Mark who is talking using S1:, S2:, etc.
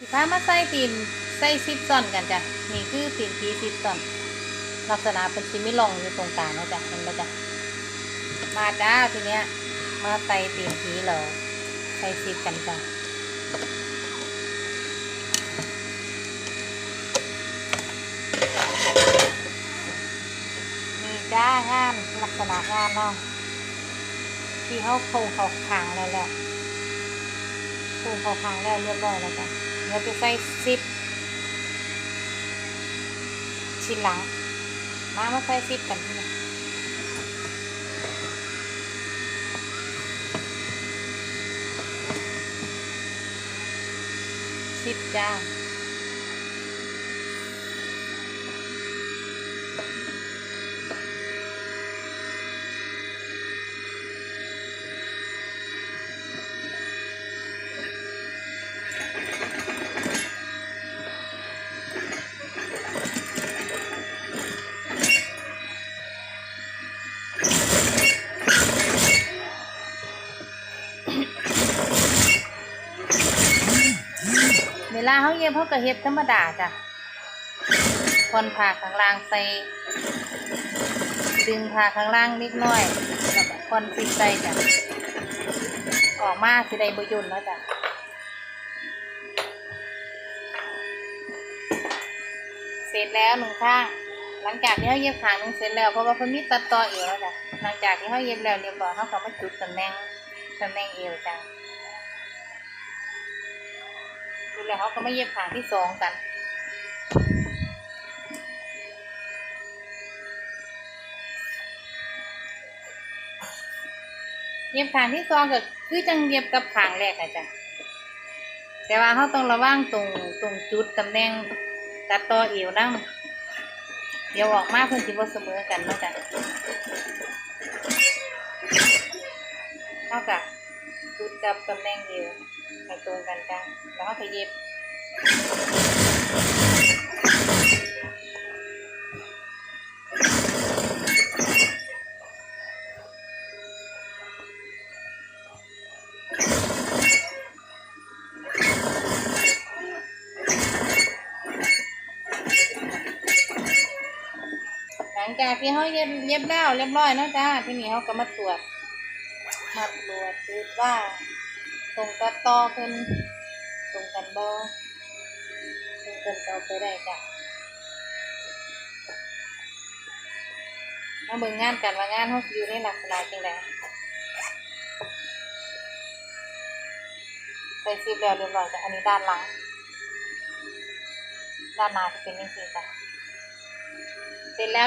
S1: สิพามาใส่ตีนใส่ซิปซ่อนกันจ้ะนี่คือตีนผีซิปซ่อน ลักษณะเป็นซิมิลองอยู่ตรงกลางนะจ๊ะเห็นไหมจ๊ะมาจ้าทีเนี้ย มาใส่ตีนผีเหรอใส่ซิปกันจ้ะนี่จ้างานลักษณะงานเนาะที่เขาโครงเขาขางแล้วแหละโครงเขาขางแล้วเรียบร้อยแล้วจ้ะ เดี๋ยวจะใส่ซิปชิ้นหลัง มามาใส่ซิปกันที่นี่ซิปจ้า เวลาเขาเย็บเขาก็เฮ็ดธรรมดาจ้ะคนผ่าข้างล่างใส่ดึงผ่าข้างล่างนิดหน่อยแล้วก็คนปิดใส่จ้ะออกมาสิได้บยุ่นแล้วจ้ะเสร็จแล้วหนึ่งข้าง หลังจากที่เขาเย็บขางหนึ่งเสร็จแล้วเพราะว่าเพิ่นมีตัดต่อเอวแล้วจ้ะหลังจากที่เขาเย็บแล้วเรียบร้อยเขาก็มาจุดตำแหน่งตำแหน่งเอวจ้ะ แล้วเขาก็ไม่เย็บขางที่สองกันเย็บขางที่สองก็คือจังเย็บกับขางแรกอะจ้ะแต่ว่าเขาต้องระวังตรงตรงจุดตำแหน่งตัดต่อเอวนั่งเดี๋ยวออกมาเพิ่อนสิบ่เสมอกันเนาะจ้ะเท่ากับจุดกับตำแหน่งเอว ให้ตรงกันจ้ะแล้วเขาก็เย็บหลังจากที่เขาเย็บเย็บแล้วเรียบร้อยเนาะจ้าที่นี่เขาก็มาตรวจมาตรวจดูว่า ตรงกับต่อเพิ่นตรงกันบ่ตรงกันต่อไปได้จ้ะมาเบิ่งงานกันว่างานเขาอยู่ในลักษณะจังไดใส่ซิปแล้วเรียบร้อยจ้ะอันนี้ด้านหลัง ด้านหน้าจะเป็นยังไงจ้ะเสร็จแล้ว